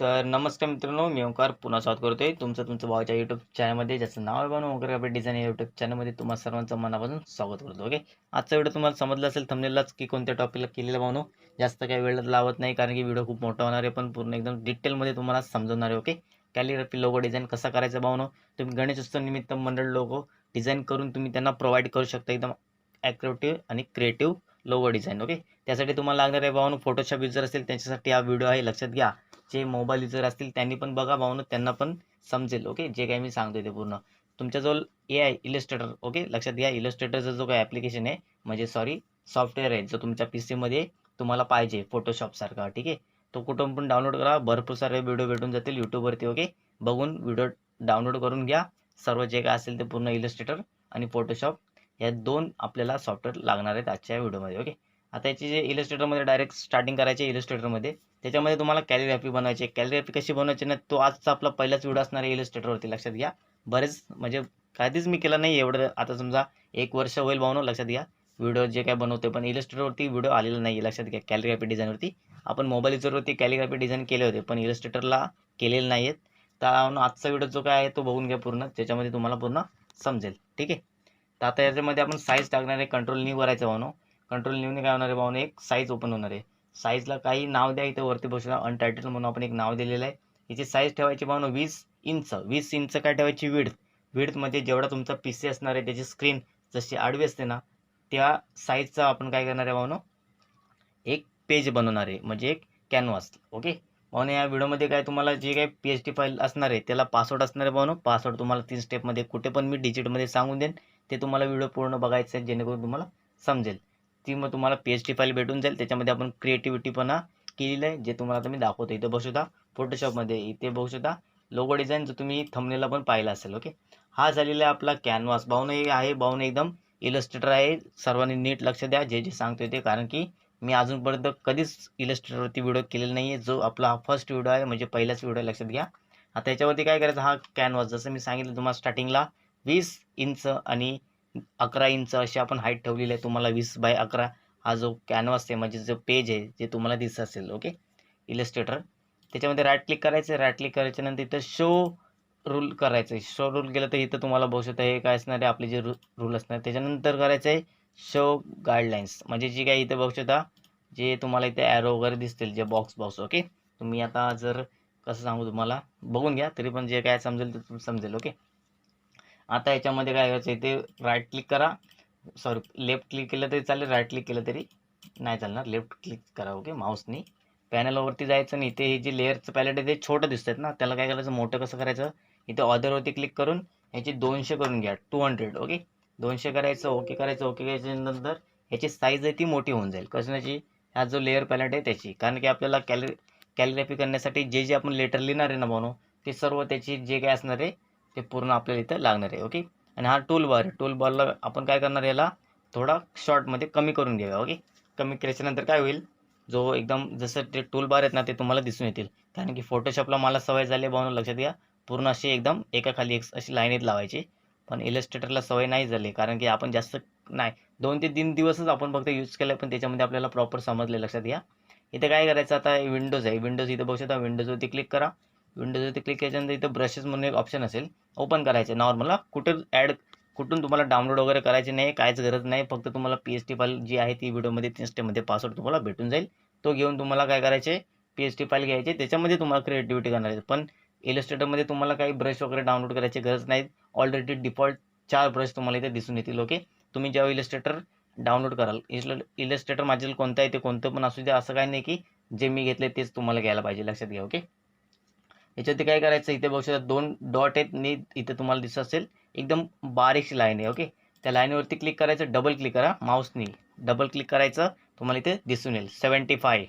तर नमस्कार मित्रांनो मी ओंकार पुन्हा स्वागत करतोय. तुमचं तुमचं भावाच्या यूट्यूब चॅनलमध्ये ज्याचं नाव आहे बनवून ओंकार कपडे डिझाईन युट्यूब चॅनलमध्ये तुम्हाला सर्वांचं मनापासून स्वागत करतो ओके आजचा व्हिडिओ तुम्हाला समजला असेल थमलेलाच की कोणत्या टॉपिकला केलेला बनवू जास्त काही वेळ लावत नाही कारण की व्हिडिओ खूप मोठा होणार आहे पण पूर्ण एकदम डिटेलमध्ये तुम्हाला समजवणार आहे ओके कॅलिग्राफी लोगो डिझाईन कसा करायचा भावनो तुम्ही गणेशोत्सव निमित्त मंडळ लोगो डिझाईन करून तुम्ही त्यांना प्रोव्हाइड करू शकता एकदम ॲक्रेटिव्ह आणि क्रिएटिव्ह लोगो डिझाईन ओके त्यासाठी तुम्हाला लागणार आहे भावनो फोटोशॉप युजर असेल त्यांच्यासाठी हा व्हिडिओ आहे लक्षात घ्या. जे मोबाईल युजर असतील त्यांनी पण बघा भावनो त्यांना पण समजेल ओके जे काही मी सांगतोय ते पूर्ण. तुमच्याजवळ ए आय इलस्ट्रेटर ओके लक्षात घ्या इलस्ट्रेटरचा जो काही ॲप्लिकेशन आहे म्हणजे सॉरी सॉफ्टवेअर आहे जो तुमच्या पी सीमध्ये तुम्हाला पाहिजे फोटोशॉपसारखा ठीक आहे? तो कुठून पण डाउनलोड करा भरपूर सारे व्हिडिओ भेटून जातील यूट्यूबवरती ओके बघून व्हिडिओ डाउनलोड करून घ्या. सर्व जे काय असेल ते पूर्ण इलस्ट्रेटर आणि फोटोशॉप या दोन आपल्याला सॉफ्टवेअर लागणार आहेत आजच्या व्हिडिओमध्ये ओके आता याची जे इलस्ट्रेटरमध्ये डायरेक्ट स्टार्टिंग करायची इलस्ट्रेटरमध्ये त्याच्यामध्ये तुम्हाला कॅलिग्राफी बनवायची आहे. कॅलिग्राफी कशी बनवायची ना तो आजचा आपला पहिलाच व्हिडिओ असणार आहे इलस्ट्रेटरवरती लक्षात घ्या. बरेच म्हणजे कधीच मी केलं नाही एवढं. आता समजा एक वर्ष होईल भावनो लक्षात घ्या. व्हिडिओ जे काय बनवते पण इलस्ट्रेटरवरती व्हिडिओ आलेला नाही आहे लक्षात घ्या. कॅलिग्राफी डिझाईनवरती आपण मोबाईल युजरवरती कॅलिग्राफी डिझाईन केले होते पण इलस्ट्रेटरला केलेले नाही आहेत तर आजचा व्हिडिओ जो काय आहे तो बघून घ्या पूर्ण. त्याच्यामध्ये तुम्हाला पूर्ण समजेल. ठीक आहे? तर आता याच्यामध्ये आपण साईज टाकणार आहे कंट्रोल नी करायचं भावनो. कंट्रोल न्यूने काय होणार आहे भावनो एक साईज ओपन होणार आहे. साईजला काही नाव द्या इथे वरती बसून. अनटायटल म्हणून आपण एक नाव दिलेलं आहे. याची साईज ठेवायची भावनो वीस इंच वीस इंच काय ठेवायची? विड्थ विड्थमध्ये जेवढा तुमचा पी सी असणार आहे त्याची स्क्रीन जशी आडवी असते ना त्या साईजचा आपण काय करणार आहे भावनो एक पेज बनवणार आहे. म्हणजे एक कॅनव्हास ओके भावनो या व्हिडिओमध्ये काय तुम्हाला जे काही पी एच डी फाईल असणार आहे त्याला पासवर्ड असणार आहे भावनो पासवर्ड तुम्हाला तीन स्टेपमध्ये कुठे पण मी डिजिटमध्ये सांगून देईन. ते तुम्हाला व्हिडिओ पूर्ण बघायचं आहे जेणेकरून तुम्हाला समजेल. ती मग तुम्हाला पी एच डी फाईल भेटून जाईल. त्याच्यामध्ये आपण क्रिएटिव्हिटीपणा केलेलं आहे जे तुम्हाला आता मी दाखवतो इथे बघू शकता फोटोशॉपमध्ये इथे बघू शकता लोगो डिझाईन जो तुम्ही थंबनेला पण पाहिला असेल ओके हा झालेला आहे आपला कॅनव्हास भावनं हे आहे भावनं एकदम इलस्ट्रेटर आहे. सर्वांनी नीट लक्ष द्या जे जे सांगतो ते. कारण की मी अजूनपर्यंत कधीच इलस्ट्रेटरवरती व्हिडिओ केलेला नाही आहे जो आपला हा फर्स्ट व्हिडिओ आहे म्हणजे पहिलाच व्हिडिओ लक्षात घ्या. आता याच्यावरती काय करायचं? हा कॅनव्हास जसं मी सांगितलं तुम्हाला स्टार्टिंगला वीस इंच आणि अकरा इंच अशी आपण हाईट ठेवलेली आहे तुम्हाला वीस बाय अकरा. हा जो कॅनव्हास आहे म्हणजे जो पेज आहे जे तुम्हाला दिसत असेल ओके इलस्ट्रेटर त्याच्यामध्ये राईट क्लिक करायचं राईट क्लिक करायच्यानंतर इथं शो रूल करायचं आहे शो रूल केलं तर इथं तुम्हाला बघू शकता हे काय असणार आहे आपले जे रू रूल असणार त्याच्यानंतर करायचं आहे शो गाईडलाईन्स म्हणजे जी काय इथं बघू शकता जे तुम्हाला इथे ॲरो वगैरे दिसतील जे बॉक्स बॉक्स ओके तुम्ही आता जर कसं सांगू तुम्हाला बघून घ्या तरी पण जे काय समजेल ते समजेल ओके आता याच्यामध्ये काय करायचं इथे राईट क्लिक करा. सॉरी लेफ्ट क्लिक केलं तरी चालेल राईट क्लिक केलं तरी नाही चालणार. लेफ्ट क्लिक करा ओके माऊसनी पॅनलवरती जायचं आणि इथे हे जे लेअरचं पॅलेट आहे ते छोटं दिसतात ना. त्याला काय करायचं मोठं कसं करायचं? इथे ऑदरवरती क्लिक करून ह्याची दोनशे करून घ्या. टू हंड्रेड ओके दोनशे करायचं ओके करायचं ओके करायच्यानंतर ह्याची साईज आहे ती मोठी होऊन जाईल. कसण्याची हा जो लेअर पॅलेट आहे त्याची. कारण की आपल्याला कॅलरी कॅलिग्राफी करण्यासाठी जे जे आपण लेटर लिहिणार आहे ना बनवू ते सर्व त्याची जे काय असणार आहे ते पूर्ण आपल्याला इथं लागणार आहे ओके आणि हा टूल बार आहे. टूल बारला आपण काय करणार याला? थोडा शॉर्टमध्ये कमी करून घेऊया ओके कमी केल्याच्यानंतर काय होईल? जो एकदम जसं ते टूल बार आहेत ना ते तुम्हाला दिसून येतील. कारण की फोटोशॉपला मला सवय झाली आहे बनवून लक्षात घ्या. पूर्ण अशी एकदम एकाखाली एक अशी लाईनीत लावायची. पण इलस्ट्रेटरला सवय नाही झाली कारण की आपण जास्त नाही दोन ते तीन दिवसच आपण फक्त यूज केलं पण त्याच्यामध्ये आपल्याला प्रॉपर समजले लक्षात घ्या. इथे काय करायचं आता? विंडोज आहे. विंडोज इथं बघू शकता. विंडोजवरती क्लिक करा. विंडोजवरती क्लिक केल्याच्यानंतर इथं ब्रशेस म्हणून एक ऑप्शन असेल. ओपन करायचं. नॉर्मल कुठे ॲड कुठून तुम्हाला डाउनलोड वगैरे करायचे नाही काहीच गरज नाही. फक्त तुम्हाला पी एच टी फाईल जी आहे ती व्हिडिओमध्ये तीन स्टेपमध्ये पासवर्ड तुम्हाला भेटून जाईल. तो घेऊन तुम्हाला काय करायचे? पी एच टी फाईल घ्यायची. त्याच्यामध्ये तुम्हाला क्रिएटिव्हिटी करणार आहे. पण इलस्ट्रेटरमध्ये तुम्हाला काही ब्रश वगैरे डाउनलोड करायची गरज नाही. ऑलरेडी डिफॉल्ट चार ब्रश तुम्हाला इथे दिसून येतील ओके तुम्ही जेव्हा इलस्ट्रेटर डाउनलोड कराल इल इलस्ट्रेटर माझ्या कोणतं आहे ते कोणतं पण असू द्या असं काही नाही की जे मी घेतले तेच तुम्हाला घ्यायला पाहिजे. लक्षात घ्या ओके याच्यावरती काय करायचं? इथे बघू शकता दोन डॉट आहेत नी इथे तुम्हाला दिसत असेल एकदम बारीकशी लाईन आहे ओके त्या लाईनवरती क्लिक करायचं डबल क्लिक करा माऊसनी डबल क्लिक करायचं तुम्हाला इथे दिसून येईल. सेवन्टी फाय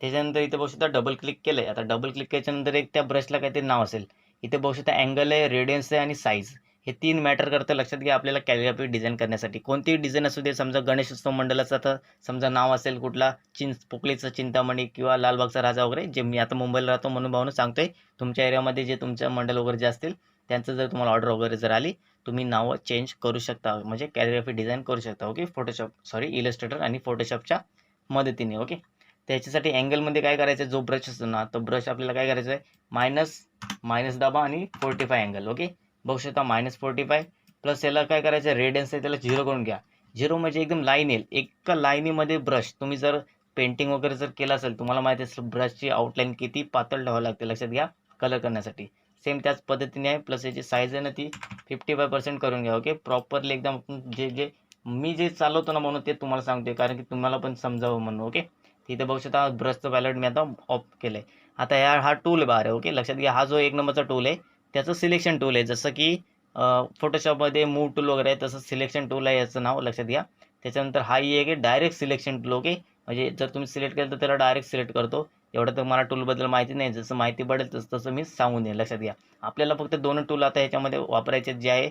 त्याच्यानंतर इथे बघू शकता डबल क्लिक केलं आहे आता डबल क्लिक केल्याच्यानंतर एक त्या ब्रशला काहीतरी नाव असेल. इथे बघू शकता अँगल आहे रेडियन्स आहे आणि साईज हे तीन मॅटर करतं. लक्षात घ्या आपल्याला कॅलिग्राफी डिझाईन करण्यासाठी. कोणतीही डिझाईन असू दे समजा गणेशोत्सव मंडळाचं तर समजा नाव असेल कुठला चिं पोकळीचं चिंतामणी किंवा लालबागचा राजा वगैरे जे मी आता मुंबईला राहतो म्हणून भावनं सांगतोय तुमच्या एरियामध्ये जे तुमच्या मंडळ वगैरे जे असतील त्यांचं जर तुम्हाला ऑर्डर वगैरे जर आली तुम्ही नावं चेंज करू शकता. म्हणजे कॅलिग्राफी डिझाईन करू शकता ओके फोटोशॉप सॉरी इलस्ट्रेटर आणि फोटोशॉपच्या मदतीने ओके त्याच्यासाठी अँगलमध्ये काय करायचं आहे जो ब्रश असतो ना तो ब्रश आपल्याला काय करायचं आहे मायनस मायनस दाबा आणि फोर्टी फाय अँगल ओके बघू शकता मायनस फोर्टी फाय प्लस याला काय करायचं? रेडियन्स आहे त्याला झिरो करून घ्या. झिरो म्हणजे एकदम लाईन येईल. एका लाईनीमध्ये ब्रश तुम्ही जर पेंटिंग वगैरे जर केलं असेल तुम्हाला माहिती असेल ब्रशची आउटलाईन किती पातळ ठेवावी लागते लक्षात घ्या. कलर करण्यासाठी. सेम त्याच पद्धतीने आहे. प्लस याची साईज आहे ना ती फिफ्टी फाय पर्सेंट करून घ्या ओके प्रॉपरली एकदम जे जे मी जे चालवतो ना म्हणून ते तुम्हाला सांगतोय कारण की तुम्हाला पण समजावं म्हणून ओके तिथे बघू शकता ब्रशचं पॅलेट मी आता ऑफ केलं आहे आता या हा टूल बार आहे ओके लक्षात घ्या हा जो एक नंबरचा टूल आहे त्याचं सिलेक्शन टूल आहे. जसं की फोटोशॉपमध्ये मूव टूल वगैरे आहे तसं सिलेक्शन टूल आहे याचं नाव लक्षात घ्या. त्याच्यानंतर हा एक आहे डायरेक्ट सिलेक्शन टूल ओके म्हणजे जर तुम्ही सिलेक्ट केलं तर त्याला डायरेक्ट सिलेक्ट करतो. एवढं तर मला टूलबद्दल माहिती नाही. जसं माहिती पडेल तसं तसं मी सांगून देईन लक्षात घ्या. आपल्याला फक्त दोन टूल आता ह्याच्यामध्ये वापरायचे जे आहे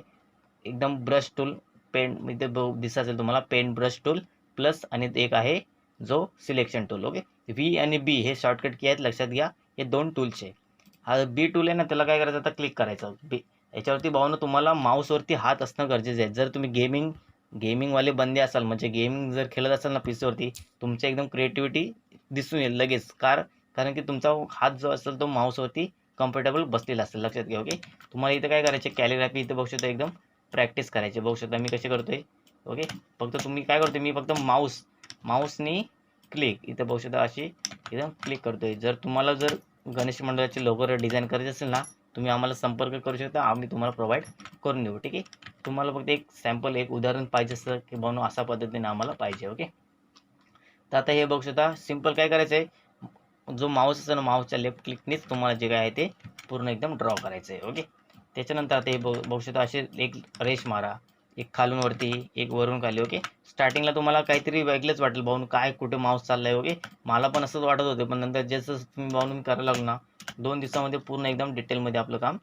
एकदम ब्रश टूल पेंट इथे दिसत असेल तुम्हाला पेंट ब्रश टूल प्लस आणि एक आहे जो सिलेक्शन टूल ओके व्ही आणि बी हे शॉर्टकट की आहेत लक्षात घ्या. हे दोन टूल्सचे हा बी टूल आहे ना त्याला काय करायचं? आता क्लिक करायचं. बी याच्यावरती भावनं तुम्हाला माऊसवरती हात असणं गरजेचं आहे. जर तुम्ही गेमिंग गेमिंगवाले बंदे असाल म्हणजे गेमिंग जर खेळत असाल ना पीसीवरती तुमची तुमच्या एकदम क्रिएटिव्हिटी दिसून येईल लगेच. कार कारण की तुमचा हात जो असेल तो माऊसवरती कम्फर्टेबल बसलेला असेल. लक्षात घ्या ओके तुम्हाला इथं काय करायचे कॅलिग्राफी इथं बघू शकता एकदम प्रॅक्टिस करायची बघू शकता मी कसे करतोय ओके फक्त तुम्ही काय करतोय मी फक्त माऊस माऊसनी क्लिक इथं बघू शकता अशी एकदम क्लिक करतोय. जर तुम्हाला जर गणेश मंडळाची लोगो डिझाईन करायची असेल ना तुम्ही आम्हाला संपर्क करू शकता. आम्ही तुम्हाला प्रोव्हाइड करून देऊ ठीक आहे? तुम्हाला फक्त एक सॅम्पल एक उदाहरण पाहिजे असतं की बनू अशा पद्धतीने आम्हाला पाहिजे ओके? तर आता हे बघू शकता सिंपल काय करायचं आहे जो माऊस असतो ना माऊसच्या लेफ्ट क्लिकनेच तुम्हाला जे काय आहे ते पूर्ण एकदम ड्रॉ करायचं आहे ओके? त्याच्यानंतर आता हे बघ बघू शकता असे एक रेश मारा. एक खालून वरती एक वरून खाली ओके स्टार्टिंगला तुम्हाला काहीतरी वेगळंच वाटेल भाऊन काय कुठे माऊस चाललाय ओके मला पण असंच वाटत होते पण नंतर जसं तुम्ही भाऊन करायला लागलो ना दोन दिवसामध्ये पूर्ण एकदम डिटेलमध्ये आपलं काम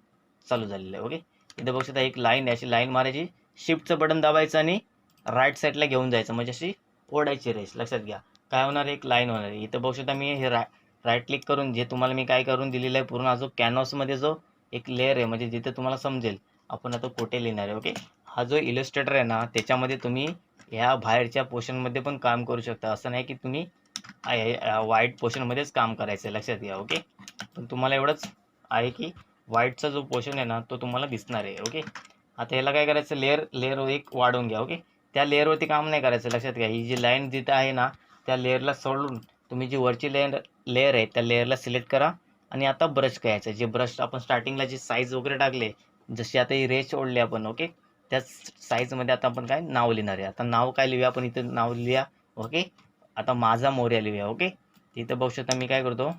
चालू झालेलं आहे ओके इथं बघू शकता एक लाईन आहे अशी लाईन मारायची. शिफ्टचं बटन दाबायचं आणि राईट साईडला घेऊन जायचं म्हणजे अशी ओढायची रेस लक्षात घ्या. काय होणार एक लाईन होणार आहे. इथं बघू शकता मी हे राय राईट क्लिक करून जे तुम्हाला मी काय करून दिलेलं आहे पूर्ण जो कॅनव्हासमध्ये जो एक लेअर आहे म्हणजे जिथे तुम्हाला समजेल आपण आता कुठे लिहिणार आहे ओके हा जो इलस्ट्रेटर आहे ना त्याच्यामध्ये तुम्ही ह्या बाहेरच्या पोर्शनमध्ये पण काम करू शकता. असं नाही की तुम्ही वाईट पोर्शनमध्येच काम करायचं आहे लक्षात घ्या ओके पण तुम्हाला एवढंच आहे की व्हाईटचा जो पोर्शन आहे ना तो तुम्हाला दिसणार आहे ओके आता ह्याला काय करायचं? लेअर लेअर एक वाढवून घ्या ओके त्या लेअरवरती काम नाही करायचं. लक्षात घ्या ही जी लाईन जिथं आहे ना त्या लेअरला सोडून तुम्ही जी वरची लेअर लेअर आहे त्या लेअरला सिलेक्ट करा आणि आता ब्रश करायचं जे ब्रश आपण स्टार्टिंगला जी साईज वगैरे टाकले जशी आता ही रेस ओढली आपण ओके त्याच साईजमध्ये आता आपण काय नाव लिहिणार आहे. आता नाव काय लिहूया आपण इथं? नाव लिहूया. ओके आता माझा मोर्या लिहूया ओके तिथं बघू शकता मी काय करतो.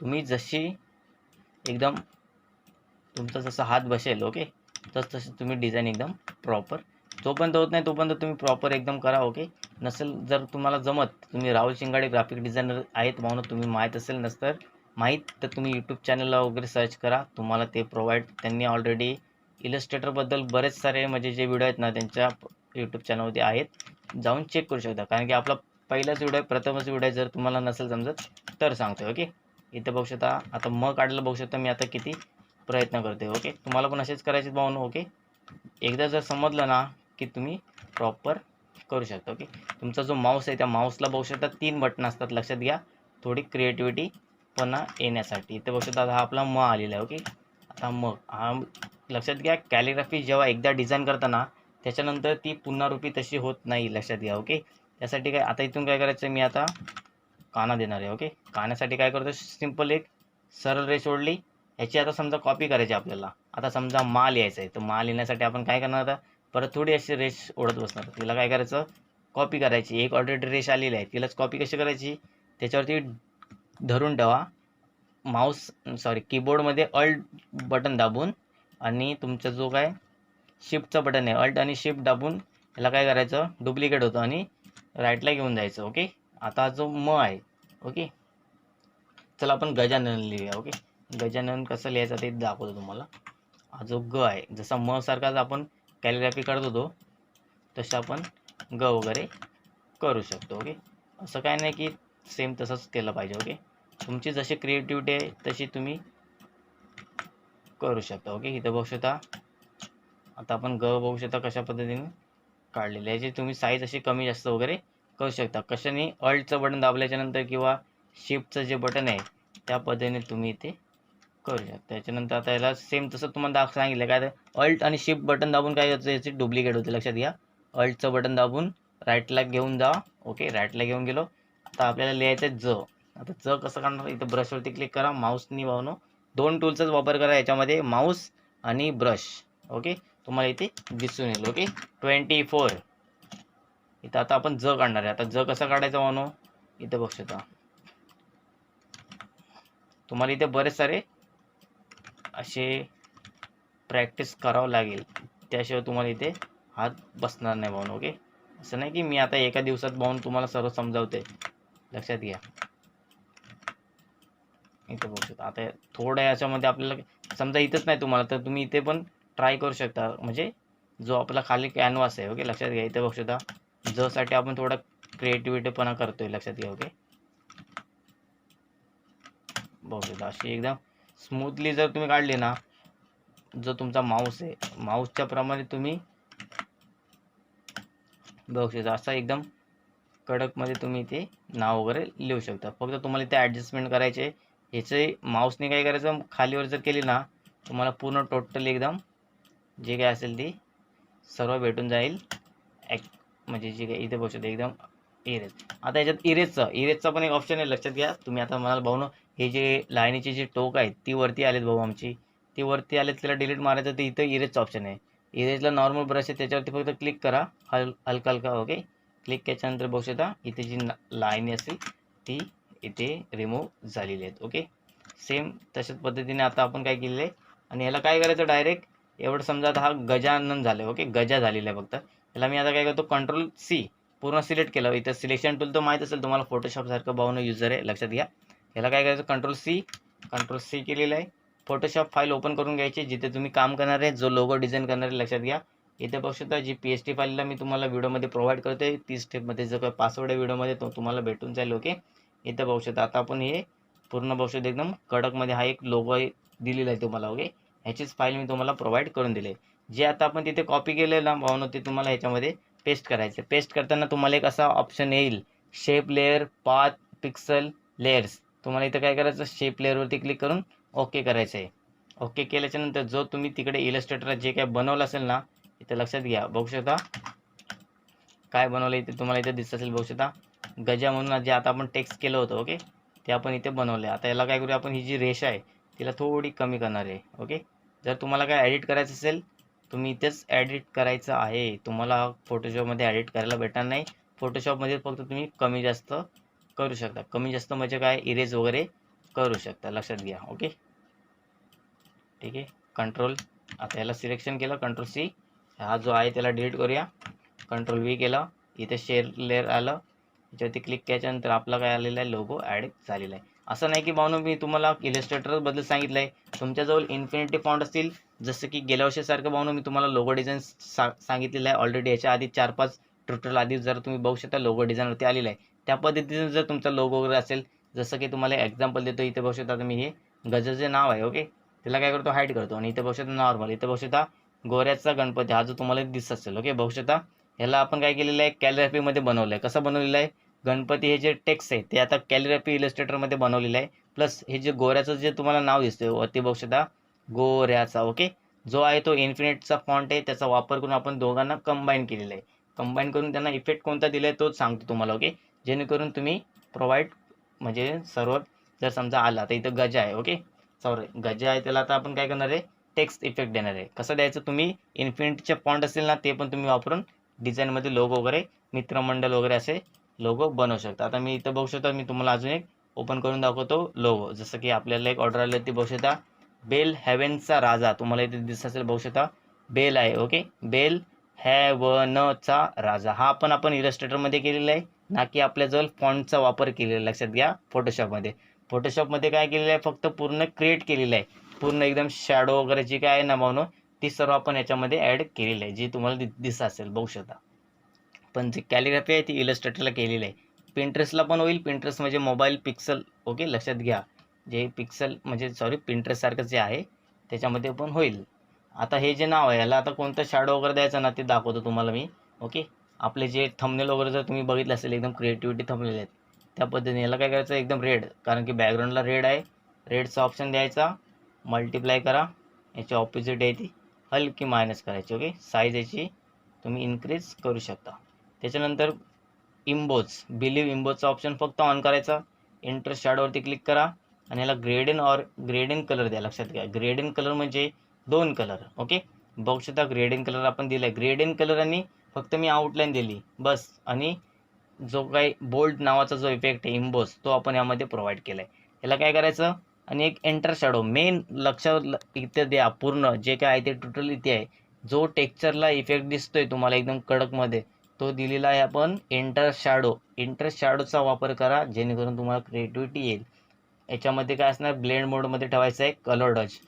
तुम्ही जशी एकदम तुमचा जसा हात बसेल ओके तस तशी तुम्ही डिझाईन एकदम प्रॉपर जोपर्यंत होत नाही तोपर्यंत तुम्ही प्रॉपर एकदम करा ओके नसेल जर तुम्हाला जमत तुम्ही राहुल शिंगाडे ग्राफिक डिझायनर आहेत म्हणून तुम्ही माहीत असेल नसतर माहीत तर तुम्ही यूट्यूब चॅनलला वगैरे सर्च करा. तुम्हाला ते प्रोव्हाइड त्यांनी ऑलरेडी इलस्ट्रेटरबद्दल बरेच सारे म्हणजे जे व्हिडिओ आहेत ना त्यांच्या यूट्यूब चॅनलवरती आहेत. जाऊन चेक करू शकता. कारण की आपला पहिलाच व्हिडिओ आहे प्रथमच व्हिडिओ आहे. जर तुम्हाला नसेल समजत तर सांगतो ओके इथं बघू शकता आता म काढलं बघू शकता मी आता किती प्रयत्न करते ओके तुम्हाला पण असेच करायचे भाऊन ओके एकदा जर समजलं ना की तुम्ही प्रॉपर करू शकता ओके तुमचा जो माऊस आहे त्या माऊसला बघू शकता तीन बटन असतात. लक्षात घ्या. थोडी क्रिएटिव्हिटी पणा येण्यासाठी. इथे बघू शकता हा आपला म आलेला आहे ओके आता मग हा लक्षात घ्या कॅलिग्राफी जेव्हा एकदा डिझाईन करताना त्याच्यानंतर ती पुनरावृत्ती तशी होत नाही लक्षात घ्या ओके त्यासाठी काय आता इथून काय करायचं मी आता काना देणार आहे ओके कानासाठी काय करतो सिंपल एक सरळ रेष ओढली ह्याची आता समजा कॉपी करायची आपल्याला. आता समजा माल यायचा आहे तर माल येण्यासाठी आपण काय करणार आता? परत थोडी अशी रेष ओढत बसणार. तिला काय करायचं? कॉपी करायची. एक ऑलरेडी रेष आलेली आहे तिलाच कॉपी कशी करायची? त्याच्यावरती धरून ठेवा. माऊस सॉरी कीबोर्डमध्ये अल्ट बटन दाबून आणि तुमचा जो काय शिफ्टचं बटन आहे अल्ट आणि शिफ्ट दाबून याला काय करायचं? डुप्लिकेट होतं आणि राईटला घेऊन जायचं ओके आता जो म आहे ओके चला आपण गजानन लिहूया ओके गजानन कसं लिहायचं ते दाखवतो तुम्हाला. हा जो ग आहे जसा म सारखाच आपण कॅलिग्राफी करत होतो तसं आपण ग वगैरे करू शकतो ओके असं काय नाही की सेम तसंच केलं पाहिजे ओके तुमची जशी क्रिएटिव्हिटी आहे तशी तुम्ही करू शकता. ओके इथं बघू शकता. आता आपण ग बघू शकता कशा पद्धतीने काढलेली आहे. याची तुम्ही साईज अशी कमी जास्त वगैरे करू शकता. कशाने? अल्टचं बटन दाबल्याच्यानंतर किंवा शिफ्टचं जे बटन आहे त्या पद्धतीने तुम्ही इथे करू शकता. त्याच्यानंतर आता याला सेम तसं तुम्हाला दाख सांगितलं काय तर अल्ट आणि शिफ्ट बटन दाबून काय होतं? याची डुप्लिकेट होते. लक्षात घ्या. अल्टचं बटन दाबून राईटला घेऊन जा. ओके राईटला घेऊन गेलो. आता आपल्याला लिहायचं आहे ज. आता ज कसं काढणार इथं ब्रशवरती क्लिक करा माऊसनी वाहून दोन टूलचाच वापर करा याच्यामध्ये माऊस आणि ब्रश ओके तुम्हाला इथे दिसून येईल. ओके ट्वेंटी फोर इथं आता आपण ज काढणार आहे. आता ज कसं काढायचं मानो इथं बघ शकता. तुम्हाला इथे बरेच सारे असे प्रॅक्टिस करावं लागेल. त्याशिवाय तुम्हाला इथे हात बसणार नाही भाऊन ओके असं नाही की मी आता एका दिवसात भाऊन तुम्हाला सर्व समजावते लक्षात घ्या. इथे बघू शकता. आता थोड्या याच्यामध्ये आपल्याला समजा इथंच नाही तुम्हाला तर तुम्ही इथे पण ट्राय करू शकता. म्हणजे जो आपला खाली कॅनव्हास आहे ओके लक्षात घ्या. इथे बघू शकता. जसाठी आपण थोडा क्रिएटिव्हिटीपणा करतोय लक्षात घ्या ओके बघू शकता. अशी एकदम स्मूथली जर तुम्ही काढली ना जो तुमचा माऊस आहे माऊसच्या प्रमाणे तुम्ही बघू शकता. असा एकदम कडकमध्ये तुम्ही इथे नाव वगैरे लिहू शकता. फक्त तुम्हाला इथे ॲडजस्टमेंट करायचे ह्याचे माऊसने काय करायचं? खालीवर जर केली ना तुम्हाला पूर्ण टोटल एकदम जे काय असेल ती सर्व भेटून जाईल. ॲक म्हणजे जे काय इथे बघू एकदम इरेज आता याच्यात इरेजचं इरेजचा पण एक ऑप्शन आहे लक्षात घ्या. तुम्ही आता म्हणाल भाऊ हे जे लाईनीचे जे टोक आहेत ती वरती आलेत भाऊ आमची. ती वरती आलेत तिला डिलीट मारायचं तर इथं इरेजचं ऑप्शन आहे. इरेजला नॉर्मल ब्रश आहे त्याच्यावरती फक्त क्लिक करा. हल हलका हलका ओके क्लिक केल्यानंतर बघू शकता इथे जी लाईनी असेल ती इथे रिमूव्ह झालेली आहेत. ओके सेम तशाच पद्धतीने आता आपण काय केलेलं आहे? आणि याला काय करायचं डायरेक्ट एवढं समजा आता हा गजानन झालं ओके गजा झालेला आहे फक्त. याला मी आता काय करतो? कंट्रोल सी पूर्ण सिलेक्ट केलं. इथं सिलेक्शन टूल तर माहीत असेल तुम्हाला फोटोशॉपसारखं भावनं युजर आहे लक्षात घ्या. याला काय करायचं? कंट्रोल सी कंट्रोल सी केलेलं आहे. फोटोशॉप फाईल ओपन करून घ्यायची जिथे तुम्ही काम करणार आहे जो लोगो डिझाईन करणार आहे लक्षात घ्या. इथे बघू शकता जी पी एच टी फाईलला मी तुम्हाला व्हिडिओमध्ये प्रोव्हाइड करते ती स्टेपमध्ये जो काय पासवर्ड आहे व्हिडिओमध्ये तो तुम्हाला भेटून जाईल ओके इथं बघू शकता. आता आपण हे पूर्ण बघू शकता एकदम कडकमध्ये हा एक लोगो दिलेला आहे तुम्हाला ओके ह्याचीच फाईल मी तुम्हाला प्रोव्हाइड करून दिले जे आता आपण तिथे कॉपी केलेलं ना भावनं ते तुम्हाला ह्याच्यामध्ये पेस्ट करायचं पेस्ट करताना तुम्हाला एक असा ऑप्शन येईल. Shape layer path pixel layers तुम्हाला इथं काय करायचं? शेप लेअरवरती क्लिक करून ओके करायचं आहे. ओके केल्याच्यानंतर जो तुम्ही तिकडे इलस्ट्रेटरला जे काय बनवलं असेल ना इथं लक्षात घ्या. बघू शकता. काय बनवलं इथे तुम्हाला इथं दिसत असेल बघू शकता. गजा म्हणून जे आता आपण टेक्स्ट केलं होतं ओके ते आपण इथे बनवलं आहे आता याला काय करूया आपण ही जी रेषा आहे तिला थोडी कमी करणार आहे ओके जर तुम्हाला काय ॲडिट करायचं असेल तुम्ही इथेच ॲडिट करायचं आहे. तुम्हाला फोटोशॉपमध्ये ॲडिट करायला भेटणार नाही. फोटोशॉपमध्ये फक्त तुम्ही कमी जास्त करू शकता. कमी जास्त म्हणजे काय? इरेज वगैरे करू शकता. लक्षात घ्या ओके ठीक आहे? कंट्रोल आता याला सिलेक्शन केलं. कंट्रोल सी हा जो आहे त्याला डिलीट करूया. कंट्रोल व्ही केलं. इथे शेअर लेअर आलं. याच्यावरती क्लिक केल्याच्यानंतर आपला काय आलेला आहे? लोगो ॲड झालेला आहे. असं नाही की भावनो मी तुम्हाला इलेस्ट्रेटरबद्दल सांगितलं आहे तुमच्याजवळ इन्फिनिटी फॉन्ट असतील. जसं की गेल्या वर्षीसारखं भावनो मी तुम्हाला लोगो डिझाईन सा सांगितलेलं आहे. ऑलरेडी याच्या आधी चार पाच ट्युटोरियल आधी जर तुम्ही बघू शकता लोगो डिझाईनवरती आलेला आहे. त्या पद्धतीने जर तुमचा लोगो वगैरे असेल जसं की तुम्हाला एक्झाम्पल देतो इथे बघू शकता तुम्ही हे गजाचे नाव आहे ओके त्याला काय करतो? हाईट करतो. आणि इथे बघू शकता नॉर्मल इथे बघू शकता गोऱ्याचा गणपती हा जो तुम्हाला दिसत असेल ओके बघू शकता ह्याला आपण काय केलेलं आहे? कॅलिग्राफीमध्ये बनवलं आहे कसं बनवलेलं आहे? गणपती हे जे टेक्स्ट आहे ते आता कॅलिग्राफी इलस्ट्रेटरमध्ये बनवलेलं आहे. प्लस हे जे गोऱ्याचं जे तुम्हाला नाव दिसतं वरती बघू गोऱ्याचा ओके जो आहे तो इन्फिनिटचा फॉन्ट आहे त्याचा वापर करून आपण दोघांना कंबाईन केलेला आहे. कंबाईन करून त्यांना इफेक्ट कोणता दिला आहे तोच सांगतो तुम्हाला ओके जेणेकरून तुम्ही प्रोव्हाइड म्हणजे सर्व जर समजा आला तर इथं गजा आहे ओके सॉरी गजा आहे त्याला आता आपण काय करणार आहे? टेक्स्ट इफेक्ट देणार आहे. कसं द्यायचं? तुम्ही इन्फिनिटीचे पॉईंट असेल ना ते पण तुम्ही वापरून डिझाईनमध्ये लोगो वगैरे मित्रमंडळ वगैरे असे लोगो बनवू शकता. आता मी इथं बघू शकता मी तुम्हाला अजून एक ओपन करून दाखवतो लोगो जसं की आपल्याला एक ऑर्डर आली होती बघू शकता. बेल हॅव्हनचा राजा तुम्हाला इथे दिसत असेल बघू शकता. बेल आहे ओके? बेल हॅवनचा राजा. हा पण आपण इलस्ट्रेटरमध्ये केलेला आहे ना की आपल्याजवळ फॉन्टचा वापर केलेला आहे. लक्षात घ्या फोटोशॉपमध्ये फोटोशॉपमध्ये काय केलेलं आहे फक्त पूर्ण क्रिएट केलेलं आहे. पूर्ण एकदम शॅडो वगैरे जी काय आहे ना म्हणून ती सर्व आपण याच्यामध्ये ॲड केलेली आहे जी तुम्हाला दि दिसत असेल बघू शकता पण जी कॅलिग्राफी आहे ती इलस्ट्रेटरला केलेली आहे. पिंट्रेसला पण होईल पिंट्रेस म्हणजे मोबाईल पिक्सल ओके लक्षात घ्या. जे पिक्सल म्हणजे सॉरी पिंट्रेससारखं जे आहे त्याच्यामध्ये पण होईल. आता हे जे नाव आहे याला आता कोणतं शॅडो वगैरे द्यायचं ना ते दाखवतो तुम्हाला मी ओके आपले जे थंबनेल वगैरे जर तुम्ही बघितलं असेल एकदम क्रिएटिव्हिटी थंबनेल आहेत त्या पद्धतीने याला काय करायचं एकदम रेड कारण की बॅकग्राऊंडला रेड आहे. रेडचा ऑप्शन द्यायचा मल्टिप्लाय करा याची ऑपोजिट आहे ती. हलकी मायनस करायची ओके साईज याची तुम्ही इन्क्रीज करू शकता. त्याच्यानंतर इम्बोज बिलीव इम्बोजचा ऑप्शन फक्त ऑन करायचा. इंटर शॅडोवरती क्लिक करा. आणि याला ग्रेडन ऑर ग्रेडन कलर द्या लक्षात घ्या. ग्रेडन कलर म्हणजे दोन कलर ओके बघू शकता ग्रेडन कलर आपण दिला आहे ग्रेडन कलर आणि फक्त मी आउटलाईन दिली बस. आणि जो काही बोल्ड नावाचा जो इफेक्ट आहे इम्बोस तो आपण यामध्ये प्रोव्हाइड केला आहे याला काय करायचं? आणि एक एंटर शॅडो मेन लक्षात इथे द्या पूर्ण जे काय आहे ते टोटल इथे आहे. जो टेक्स्चरला इफेक्ट दिसतोय तुम्हाला एकदम कडकमध्ये तो दिलेला आहे आपण एंटर शॅडो एंटर शॅडोचा वापर करा जेणेकरून तुम्हाला क्रिएटिव्हिटी येईल. याच्यामध्ये काय असणार? ब्लेंड मोडमध्ये ठेवायचं आहे कलर डच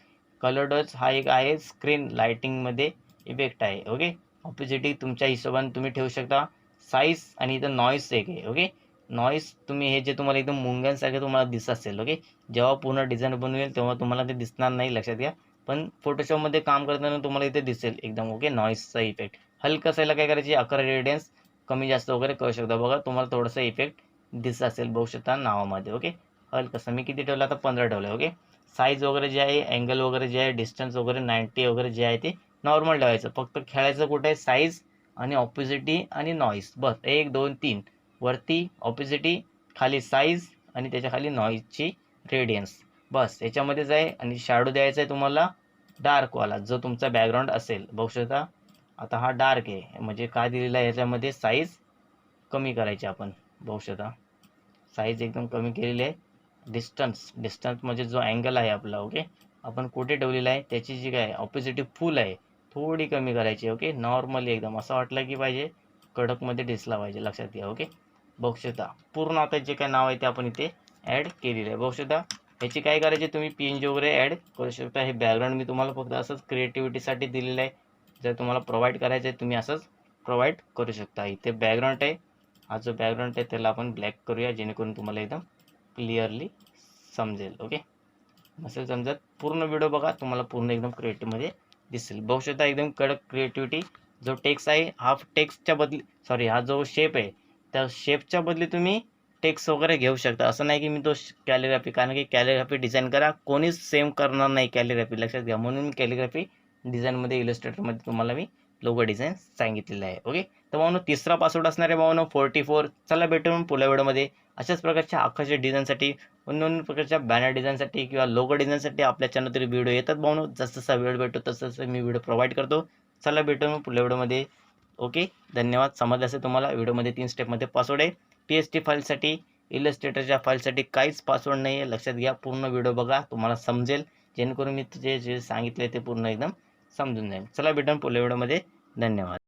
कलर डच हा एक आहे स्क्रीन लायटिंगमध्ये इफेक्ट आहे ओके ऑपोजिटी तुमच्या हिशोबाने तुम्ही ठेवू शकता. साईज आणि इथं नॉईस एक आहे ओके नॉईस तुम्ही हे जे तुम्हाला एकदम मुंग्यांसारखे तुम्हाला दिसत असेल ओके जेव्हा पूर्ण डिझाईन बनवेल तेव्हा तुम्हाला ते दिसणार नाही लक्षात घ्या. पण फोटोशॉपमध्ये काम करताना तुम्हाला इथे दिसेल एकदम ओके नॉईसचा इफेक्ट हलकं असायला काय करायची? अकरा रेडियन्स कमी जास्त वगैरे करू शकता. बघा तुम्हाला थोडंसं इफेक्ट दिसत असेल बघू शकता नावामध्ये ओके हलकंसं मी किती ठेवलं? आता पंधरा ठेवलं ओके साईज वगैरे जे आहे अँगल वगैरे जे आहे डिस्टन्स वगैरे नाईन्टी वगैरे जे आहे ते नॉर्मल ठेवायचं. फक्त खेळायचं कुठे? आहे साईज आणि ऑपोजिटी आणि नॉईस बस. एक दोन तीन. वरती ऑपोजिटी खाली साईज आणि त्याच्याखाली नॉईजची रेडियन्स बस याच्यामध्येच आहे आणि शॅडो द्यायचा आहे तुम्हाला डार्कवाला जो तुमचा बॅकग्राऊंड असेल. बघू शकता आता हा डार्क आहे. म्हणजे काय दिलेला आहे याच्यामध्ये साईज कमी करायची आपण. बघू शकता साईज एकदम कमी केलेली आहे. डिस्टन्स डिस्टन्स म्हणजे जो अँगल आहे आपला ओके आपण कुठे ठेवलेला आहे त्याची जी काय ऑपोजिटी फुल आहे थोडी कमी करायची ओके नॉर्मली एकदम असं वाटलं की पाहिजे कडकमध्ये डिसला पाहिजे लक्षात घ्या ओके बघू पूर्ण आता जे काय नाव आहे ते आपण इथे ॲड केलेलं आहे. बघू ह्याची काय करायची तुम्ही? पी एन जी वगैरे ॲड करू शकता. हे बॅकग्राऊंड मी तुम्हाला फक्त असंच क्रिएटिव्हिटीसाठी दिलेलं आहे. जर तुम्हाला प्रोव्हाइड करायचं आहे तुम्ही असंच प्रोव्हाइड करू शकता. इथे बॅकग्राऊंड आहे. हा जो बॅकग्राऊंड आहे त्याला आपण ब्लॅक करूया जेणेकरून तुम्हाला एकदम क्लिअरली समजेल. ओके नसेल समजत पूर्ण व्हिडिओ बघा तुम्हाला पूर्ण एकदम क्रिएटिव्हमध्ये दिसेल. बघू शकता एकदम कडक क्रिएटिव्हिटी जो टेक्स्ट आहे हा टेक्स्टच्या बदली सॉरी हा जो शेप आहे त्या शेपच्या बदली तुम्ही टेक्स वगैरे घेऊ शकता. असं नाही की मी तो कॅलिग्राफी कारण की कॅलिग्राफी डिझाईन करा. कोणीच सेम करणार नाही कॅलिग्राफी लक्षात घ्या. म्हणून मी कॅलिग्राफी डिझाईनमध्ये इलस्ट्रेटरमध्ये तुम्हाला मी लोगो डिझाईन सांगितलेलं आहे. ओके तर भावनो तिसरा पासवर्ड असणार आहे भावनो फोर्टी फोर चला भेटून पुढल्या व्हिडिओमध्ये अशाच प्रकारच्या आकाशाच्या डिझाईनसाठी नवीन प्रकारच्या बॅनर डिझाईनसाठी किंवा लोगो डिझाईनसाठी आपल्या चॅनल तरी व्हिडिओ येतात भावनो. जसं जसा वेळ भेटतो तसं तसं मी व्हिडिओ प्रोव्हाइड करतो. चला भेटून पुढल्या व्हिडिओमध्ये ओके? धन्यवाद. समजलं असेल तुम्हाला व्हिडिओमध्ये तीन स्टेपमध्ये पासवर्ड आहे. पी एच टी फाईलसाठी इलस्ट्रेटरच्या फाईलसाठी काहीच पासवर्ड नाही आहे लक्षात घ्या पूर्ण व्हिडिओ बघा तुम्हाला समजेल. जेणेकरून मी जे जे सांगितले ते पूर्ण एकदम समजून जाईल. चला भेटून पुढल्या व्हिडिओमध्ये. धन्यवाद.